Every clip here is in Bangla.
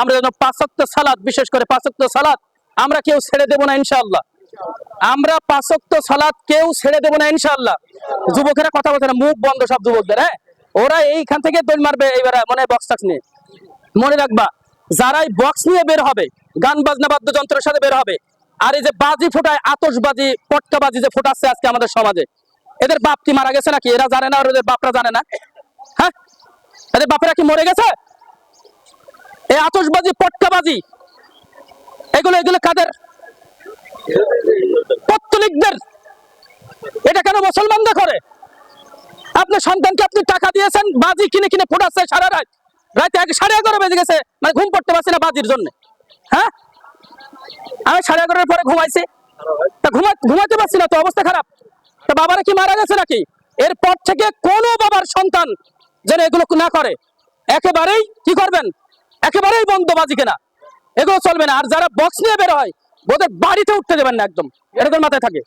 আমরা যেন পাঁচক্ত সালাদ বিশেষ করে পাঁচক্ত সালাদ আমরা কেউ ছেড়ে দেবো না ইনশাল্লাহ আমরা পাঁচক্ত সালাদ কেউ ছেড়ে দেবো না ইনশাল্লাহ যুবকেরা কথা বলছে না, মুখ বন্ধ সব যুবকদের হ্যাঁ? ওরা এইখান থেকে দৌড় মারবে এইবার মনে বক্স টাক্স নিয়ে। মনে রাখবা, যারাই বক্স নিয়ে বের হবে, গান বাজনা বাদ্যযন্ত্রের সাথে বের হবে, আর এই যে বাজি ফোটায়, আতশবাজি, পটকাবাজি যে ফোটাচ্ছে আজকে আমাদের সমাজে, এদের বাপ কি মারা গেছে নাকি? এরা জানে না আর ওদের বাপরা জানে না হ্যাঁ? এদের বাপরা কি মরে গেছে? এই আতশবাজি, পটকাবাজি। এগুলো এগুলো কাদের? পত্তলিকদের। এটা কেন মুসলমানরা করে? আপনার সন্তানকে আপনি টাকা দিয়েছেন, বাজি কিনে কিনে ফোটাচ্ছে সারা রাত। রাতে এক সাড়ে এগারো বেজে গেছে মানে ঘুম পড়তে পারছি না বাজির জন্য। হ্যাঁ? আমি সাড়ে এগারোটার পরে ঘুমাইছি। তা ঘুমা, ঘুমাতে পারছি না তো, অবস্থা খারাপ। তা বাবারা কি মারা গেছে নাকি? এরপর থেকে কোনো বাবার সন্তান যেন এগুলো না করে। একেবারেই কি করবেন? একেবারেই বন্ধ বাজি কেনা। এগুলো চলবে না। আর যারা বক্স নিয়ে বের হয়, ওদের বাড়িতে উঠতে দেবেন না একদম। এরকম মাথায় থাকে।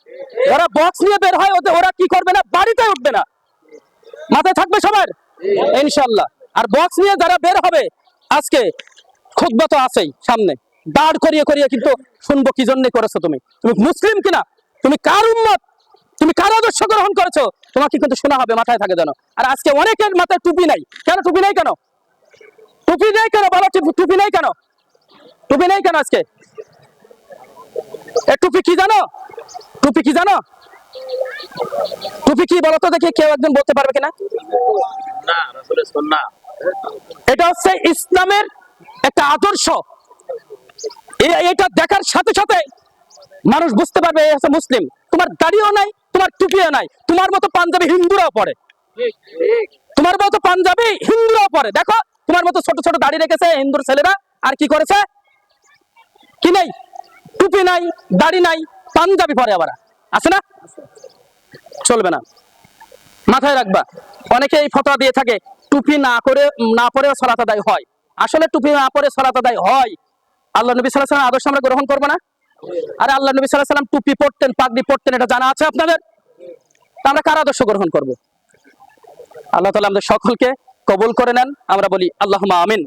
ওরা বক্স নিয়ে বের হয়, ওদের ওরা কি করবে না? বাড়িতে উঠবে না। মাথায় থাকবে সবার। ইনশাল্লাহ আর বক্স নিয়ে যারা বের হবে, আজকে খুতবা তো আছেই সামনে। দাঁড় করিয়ে করিয়ে কিন্তু শুনব কি জন্য করেছ তুমি। তুমি মুসলিম কিনা? তুমি কার উম্মত? তুমি কার আদর্শ গ্রহণ করেছ? তোমাকে কিন্তু শোনা হবে, মাথায় থাকে যেন। আর আজকে অনেকের মাথায় টুপি নাই। কেন টুপি নাই কেন? টুপি নেই কেন? বলো টুপি- নেই কেন? টুপি নেই কেন আজকে? এ টুপি কি জানো? টুপি কি জানো? টুপি কি বলো তো দেখি কেউ একজন বলতে পারবে কিনা? এটা হচ্ছে ইসলামের একটা আদর্শ। এটা দেখার সাথে সাথে মানুষ বুঝতে পারবে এই হচ্ছে মুসলিম। তোমার দাড়িও নাই তোমার টুপিও নাই। তোমার মতো পাঞ্জাবি হিন্দুরাও পড়ে তোমার মতো পাঞ্জাবি হিন্দুরাও পড়ে দেখো তোমার মতো ছোট ছোট দাড়ি রেখেছে হিন্দুর ছেলেরা। আর কি করেছে? কি নাই? টুপি নাই, দাড়ি নাই, পাঞ্জাবি পরে আবার। আছে না? চলবে না। মাথায় রাখবা। অনেকে এই ফটো দিয়ে থাকে, টুপি না করে, না পরে সলাত আদায় হয়। আসলে টুপি না পরে সলাত আদায় হয়। আল্লাহ নবী সাল্লাহ সাল্লাম আদর্শ আমরা গ্রহণ করব না। আর আল্লাহ নবী সাল্লাহ সাল্লাম টুপি পড়তেন পাগড়ি পড়তেন এটা জানা আছে আপনাদের? তা আমরা কার আদর্শ গ্রহণ করব? আল্লাহ তালা আমাদের সকলকে কবুল করে নেন, আমরা বলি আল্লাহ আমিন।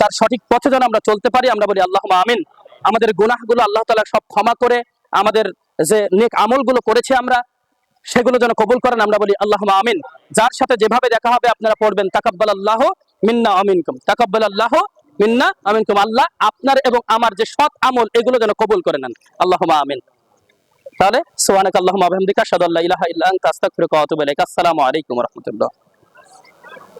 তার সঠিক পথে যেন আমরা চলতে পারি, আমরা বলি আল্লাহ আমিন। আমাদের গুনাহগুলো আল্লাহ তালা সব ক্ষমা করে, আমাদের যে নেক আমলগুলো করেছি আমরা, সেগুলো যেন কবুল করেন, আমরা বলি আল্লাহ আমিন। যার সাথে যেভাবে দেখা হবে, আপনারা পড়বেন তাকাব্বাল আল্লাহ মিন্না আমিনকুম তাকাব্বাল আল্লাহ মিন্না আমিনকুম আল্লাহ আপনার এবং আমার যে সৎ আমল, এগুলো যেন কবুল করে নেন। আল্লাহ আমিন। তাহলে সোহানাক আল্লাহ আবহামদিকা সাদাল্লাহ ইলাহা ইল্লা আস্তাগফিরুকা আসসালামু আলাইকুম রাহমাতুল্লাহ।